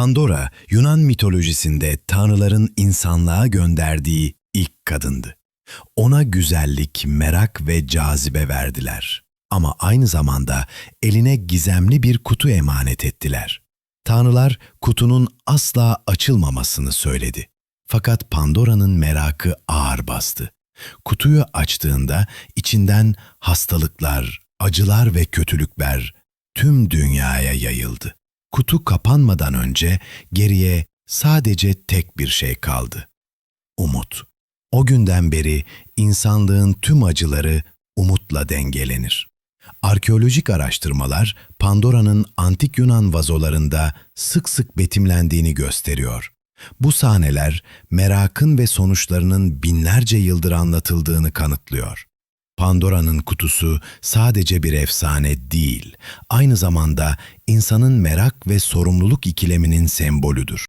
Pandora, Yunan mitolojisinde tanrıların insanlığa gönderdiği ilk kadındı. Ona güzellik, merak ve cazibe verdiler. Ama aynı zamanda eline gizemli bir kutu emanet ettiler. Tanrılar kutunun asla açılmamasını söyledi. Fakat Pandora'nın merakı ağır bastı. Kutuyu açtığında içinden hastalıklar, acılar ve kötülükler tüm dünyaya yayıldı. Kutu kapanmadan önce geriye sadece tek bir şey kaldı. Umut. O günden beri insanlığın tüm acıları umutla dengelenir. Arkeolojik araştırmalar Pandora'nın antik Yunan vazolarında sık sık betimlendiğini gösteriyor. Bu sahneler merakın ve sonuçlarının binlerce yıldır anlatıldığını kanıtlıyor. Pandora'nın kutusu sadece bir efsane değil, aynı zamanda insanın merak ve sorumluluk ikileminin sembolüdür.